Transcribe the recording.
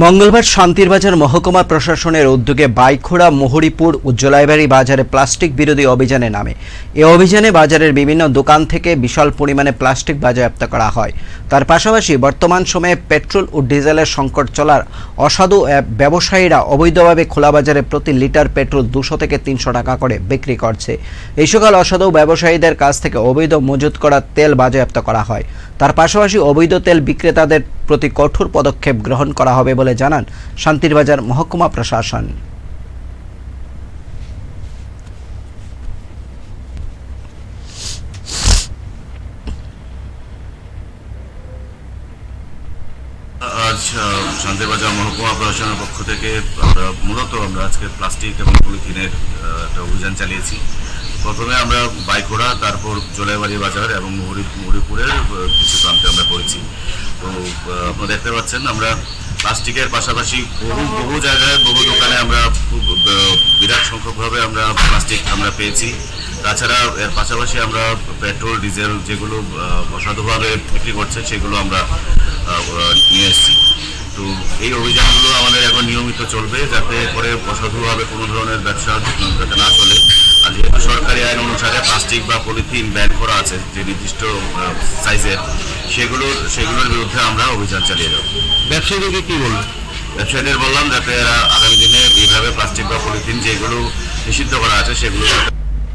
মঙ্গলবার শান্তিরবাজার মহকুমা প্রশাসনের উদ্যোগে বাইখোড়া মোহরিপুর ও বাজারে প্লাস্টিক বিরোধী অভিযানে নামে। এ অভিযানে বাজারের বিভিন্ন দোকান থেকে বিশাল পরিমাণে প্লাস্টিক বাজেয়াপ্ত করা হয়। তার পাশাপাশি বর্তমান সময়ে পেট্রোল ও ডিজেলের সংকট চলার অসাধু ব্যবসায়ীরা অবৈধভাবে খোলা বাজারে প্রতি লিটার পেট্রোল দুশো থেকে তিনশো টাকা করে বিক্রি করছে। এই সকল অসাধু ব্যবসায়ীদের কাছ থেকে অবৈধ মজুত করা তেল বাজেয়াপ্ত করা হয়। তার পাশাপাশি অবৈধ তেল বিক্রেতাদের প্রতি কঠোর পদক্ষেপ গ্রহণ করা হবে বলে জানান শান্তিরবাজার মহকুমা প্রশাসন। আজ শান্তিবাজার মহকুমা প্রশাসনের পক্ষ থেকে আমরা মূলত আমরা আজকে প্লাস্টিক এবং পলিথিনের একটা অভিযান চালিয়েছি। প্রথমে আমরা বাইকোড়া তারপর জোলাইবাড়ি বাজার এবং মুহুরি, মুহুরিপুরের কিছু প্রান্তে আমরা করেছি তো আপনারা দেখতে পাচ্ছেন, আমরা প্লাস্টিকের পাশাপাশি বহু বহু জায়গায়, বহু দোকানে আমরা বিরাট সংখ্যকভাবে আমরা প্লাস্টিক আমরা পেয়েছি। তাছাড়া এর পাশাপাশি আমরা পেট্রোল, ডিজেল যেগুলো অসাধুভাবে বিক্রি করছে সেগুলো আমরা নিয়ে এসেছি। তো এই অভিযানগুলো আমাদের এখন নিয়মিত চলবে, যাতে করে অসাধুভাবে কোনো ধরনের ব্যবসা না চলে। আর যেহেতু সরকারি আইন প্লাস্টিক বা পলিথিন ব্যান করা আছে যে নির্দিষ্ট সাইজের সেগুলো সেগুলোর বিরুদ্ধে আমরা অভিযান চালিয়ে যাব। ব্যবসায়ীদেরকে কী বলব? ব্যবসায়ীদের বললাম যাতে এরা আগামী দিনে এইভাবে প্লাস্টিক বা পলিথিন যেগুলো নিষিদ্ধ করা আছে সেগুলো